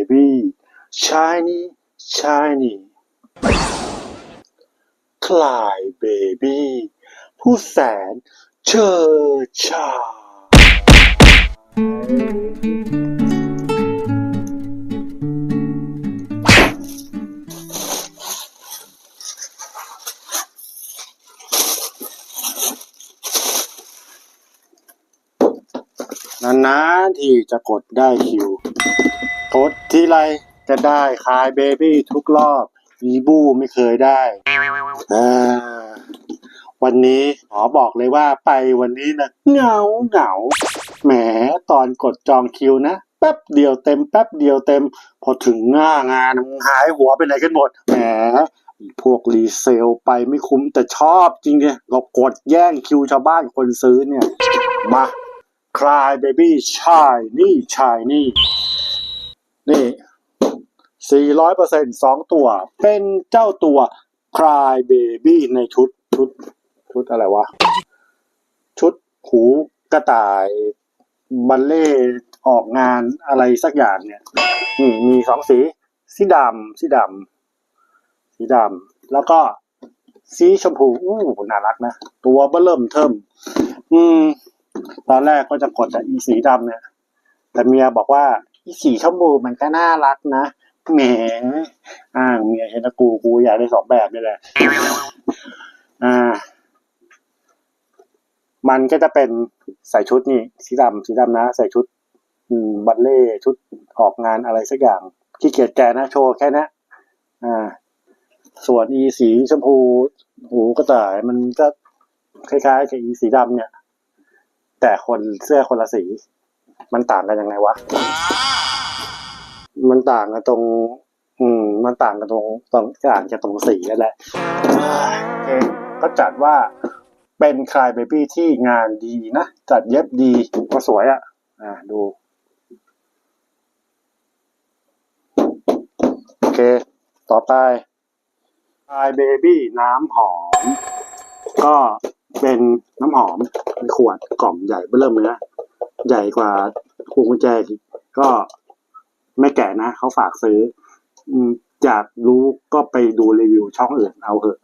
baby shiny shiny คลาย baby ผู้แสนเชิดชา นานๆที่จะกดได้คิว กดทีไรจะได้คายเบบี้ทุกรอบอีบู้ไม่เคยได้วันนี้ขอบอกเลยว่าไปวันนี้นะเหงาเหงาแหมตอนกดจองคิวนะแป๊บเดียวเต็มแป๊บเดียวเต็ม พอถึงหน้างานหายหัวไปไหนกันหมดแหมพวกรีเซลไปไม่คุ้มแต่ชอบจริงเนี่ยเรากดแย่งคิวชาวบ้านคนซื้อเนี่ย มาคลายเบบี้ชายนี่ชายนี่ นี่สี่ร้อยเปอร์เซ็นสองตัว เป็นเจ้าตัวคลายเบบี้ในชุดชุด ชุดอะไรวะ ชุดหูกระต่ายบัลเล่ออกงานอะไรสักอย่างเนี่ยนี่มีสองสี สีดำสีดำสีดำแล้วก็สีชมพูอู้น่ารักนะ ตัวเบิ่มเทิมอืม ตอนแรกก็จะกดแต่อีสีดำเนี่ย แต่เมียบอกว่า สีชมพูมันก็น่ารักนะแหมอ้างเมียเห็นนะกูกูอยากได้สองแบบนี่แหละ อ่า มันก็จะเป็นใส่ชุดนี่สีดำสีดำนะ ใส่ชุด อืมบัลเล่ชุดออกงานอะไรสักอย่างขี้เกียจแกนะโชว์แค่นี้อ่า ส่วนอีสีชมพูหูกระต่ายมันก็คล้ายๆกับอีสีดำเนี่ย แต่คนเสื้อคนละสี มันต่างกันยังไงวะ ต่างกันตรง อืม มันต่างกันตรงตรงต่างกันตรงสีนั่นแหละโอเคก็จัดว่าเป็นคลายเบบี้ที่งานดีนะ จัดเย็บดีก็สวยอะ่ะ อ่าดู โอเค ต่อไปคลายเบบี้น้ำหอม ก็เป็นน้ำหอมในขวดกล่องใหญ่เบื้อเริ่มเลยนะใหญ่กว่าพวงกุญแจก็ ไม่แก่นะเขาฝากซื้ออยากรู้ก็ไปดูรีวิวช่องอื่นเอาเถอะ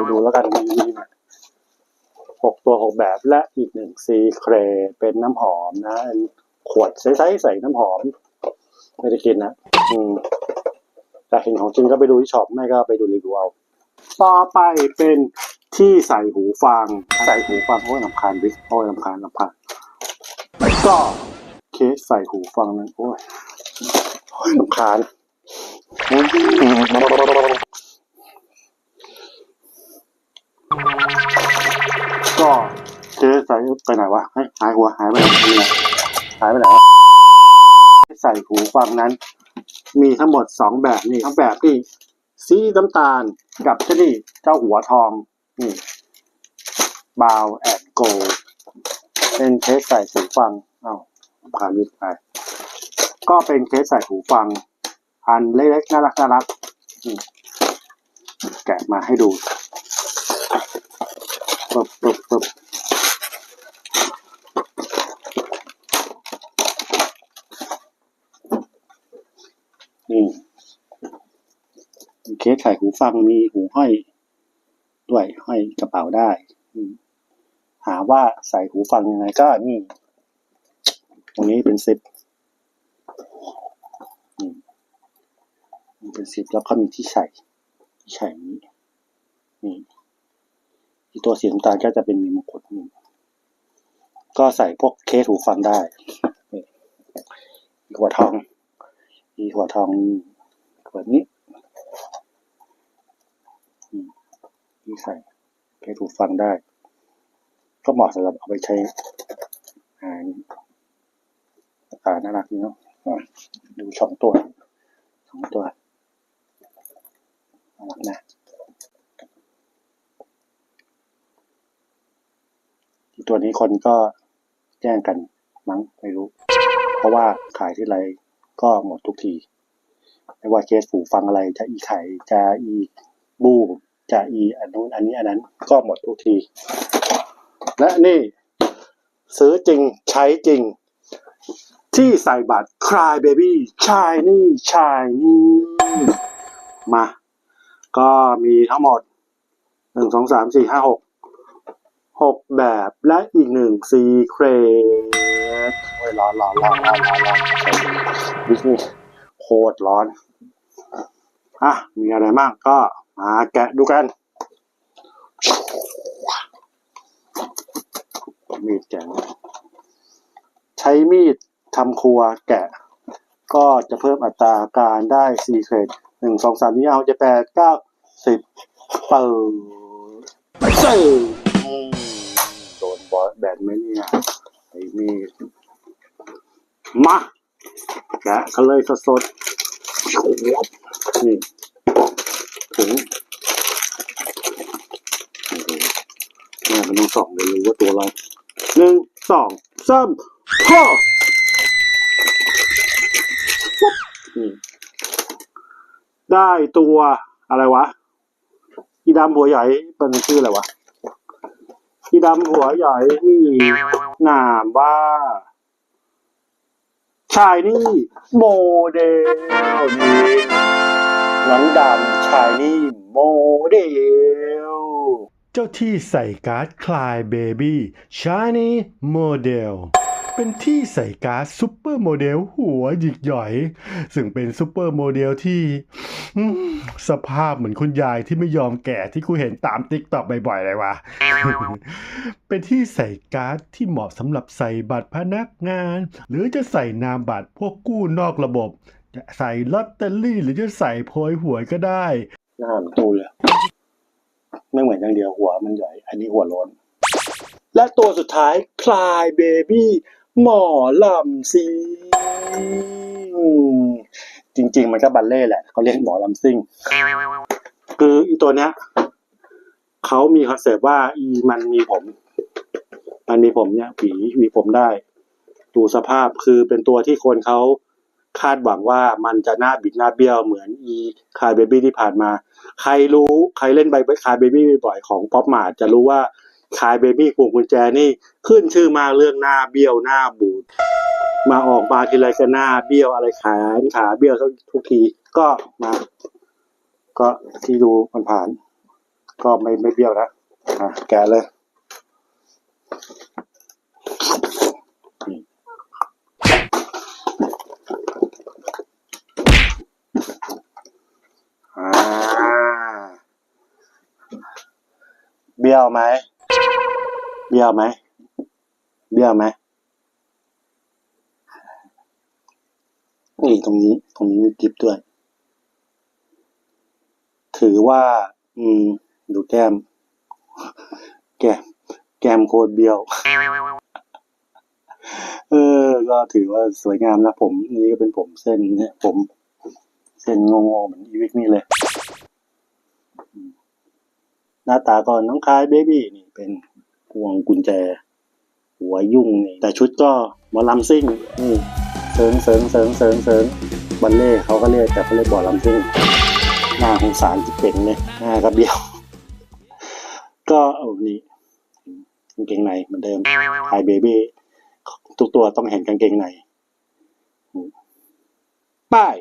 ดูดูแล้วกันนี่นะหกตัวหกแบบและอีกหนึ่งซีเครเป็นน้ำหอมนะขวดใสๆใส่น้ำหอม ไม่ได้กินนะอืมแต่เห็นของจริงก็ไปดูที่ช็อปไม่ก็ไปดูรีวิวเอาต่อไปเป็นที่ใส่หูฟัง ใส่หูฟังโอ้ยลำคาญวิโอ้ยลำคาญลำคาญก็เคสใส่หูฟังนั้นโอ้ย ลำคาญก็เคสใส่ไปไหนวะหายหัวหายไปไหนหายไปไหนวะใส่หูฟังนั้น มีทั้งหมดสองแบบนี่ทั้งแบบที่สีน้ำตาลกับเจ้านี่เจ้าหัวทองนี่บาวแอนโกเป็นเคสใส่หูฟัง เอาผ่านวิทไป ก็เป็นเคสใส่หูฟัง อันเล็กๆน่ารักน่ารักแกะมาให้ดูปึ๊บปึ๊บปึ๊บนี่เคสใส่หูฟังมีหูห้อย ด้วยห้อยกระเป๋าได้ หาว่าใส่หูฟังยังไงก็นี่ ตรงนี้เป็นซิปอืมนี่ เป็นซิปแล้วก็มีที่ใส่ที่ใส่นี้นี่ที่ตัวสีน้ำตาลก็จะเป็นมีมงกุฎนี่ก็ใส่พวกเคสหูฟังได้นี่มีหัวทองมีหัวทองแบบนี้ที่ใส่แค่ถูฟังได้ ก็เหมาะสำหรับเอาไปใช้งานราคาน่ารักดีเนาะดูสองตัวสองตัว นะตัวนี้คนก็แย่งกันมั้งไม่รู้ เพราะว่าขายที่ไรก็หมดทุกที ไม่ว่าเคสหูฟังอะไรจะอีไข่จะอีบูจะอีอันนู้นอันนี้อันนั้นก็หมดทุกที และนี่ ซื้อจริงใช้จริง ที่ใส่บัตร Cry Baby Shiny Shiny มา ก็มีทั้งหมดหนึ่งสองสามสี่ห้าหกหกแบบและอีกหนึ่งซีเครตโอ้ยร้อนร้อนร้อนร้อนร้อนร้อนดิสนีย์โคตรร้อนอะมีอะไรบ้างก็มาแกะดูกัน มีดแกะใช้มีดทำครัวแกะ ก็จะเพิ่มอัตราการได้ซีเครตหนึ่งสองสามนี้เอาจะแปดเก้า สิบเปิดเซ่อืมโดนบอสแบนไหมเนี่ยไอ้มีดมาแกะกันเลยสดๆนี่ถึงแม่มันต้องส่องเลยรู้ว่าตัวอะไรหนึ่งสองสามพ่อนี่ได้ตัวอะไรวะ อีดำหัวใหญ่เป็นชื่ออะไรวะอีดำหัวใหญ่มีนามว่า ชายนี่โมเดลนี่หนังดำชายนี่โมเดล เจ้าที่ใส่การ์ดคลายเบบี้ชายนี่โมเดล เป็นที่ใส่การ์ดซูเปอร์โมเดลหัวหยิกหย่อย ซึ่งเป็นซูเปอร์โมเดลที่สภาพเหมือนคุณยายที่ไม่ยอมแก่ที่กูเห็นตามติ๊กต็อกบ่อยๆเลยวะเป็นที่ใส่การ์ดที่เหมาะสำหรับใส่บัตรพนักงาน หรือจะใส่นามบัตรพวกกู้นอกระบบ จะใส่ลอตเตอรี่ หรือจะใส่โพยหวยก็ได้น่าตูเลยไม่เหมือนอย่างเดียวหัวมันใหญ่ อันนี้หัวโล้นและตัวสุดท้ายคลายเบบี้ หมอลำซิงจริง ๆ มันก็บัลเล่ต์แหละเขาเรียกหมอลำซิ่ง คืออีตัวเนี้ยเขามีคอนเซปต์ว่าอีมันมีผม มันมีผมเนี่ยหวีหวีผมได้ ดูสภาพคือเป็นตัวที่คนเขาคาดหวังว่ามันจะหน้าบิดหน้าเบี้ยวเหมือนอีคายเบบี้ที่ผ่านมา ใครรู้ใครเล่นใบคายเบบี้บ่อยของป๊อปมาจะรู้ว่า คายเบบี้พวงกุญแจนี่ขึ้นชื่อมากเรื่องหน้าเบี้ยวหน้าบูดมาออกมาทีไรก็หน้าเบี้ยวอะไรขาขาเบี้ยวทุกทีก็มา ก็ที่ดูมันผ่าน ก็ไม่ไม่เบี้ยวนะอะแกะเลยเบี้ยวไหม บี้ยวไหมเบี้ยวไหมนี่ตรงนี้ ตรงนี้มีกิฟด้วย ถือว่า อืม ดูแก้ม แก้ม แก้มโคตรเบี้ยว เออ ก็ถือว่าสวยงามนะผม นี่ก็เป็นผมเส้นเนี่ยผม เส้นงงๆเหมือนอีวิกนี่เลย หน้าตาก่อนน้องคายเบบี้นี่เป็น วงกุญแจ หัวยุ่งแต่ชุดก็หมอลำซิ่งนี่เสริงเสริงเสริงเสริงเสริงบัลเล่เขาก็เรียกแต่เขาเรียกบอลำซิ่งหน้าของสารจิเป็นเลยหน้าก็เบี้ยว ก็เอานี่กางเกงในเหมือนเดิมคายเบบี้ทุกตัวต้องเห็นกางเกงในป้าย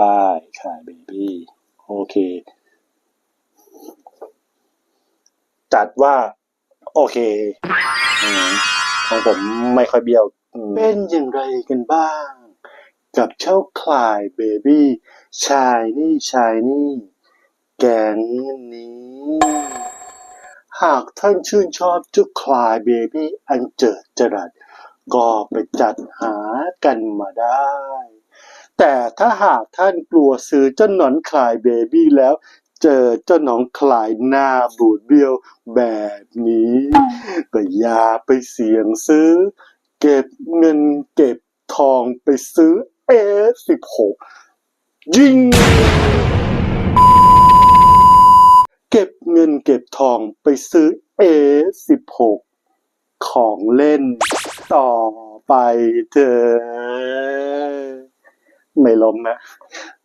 ป้ายคายเบบี้โอเค จัดว่า โอเคอของผมไม่ค่อยเบี้ยว เป็นอย่างไรกันบ้าง กับเจ้าคลายเบบี้ชายนี่ชายนี่แกงนี้ หากท่านชื่นชอบเจ้าคลายเบบี้อันเจิดจรัสก็ไปจัดหากันมาได้ แต่ถ้าหากท่านกลัวซื้อเจ้าหนอนคลายเบบี้แล้ว เจอเจ้าหนอนคลายหน้าบูดเบี้ยวแบบนี้ก็อย่าไปเสี่ยงซื้อ เก็บเงินเก็บทองไปซื้อ F16 ยิงเก็บเงินเก็บทองไปซื้อ F16 ของเล่นต่อไปเถอะไม่ล้มนะ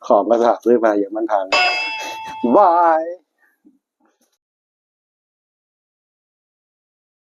ของกระสาซื้อมาอย่างมันพัง บาย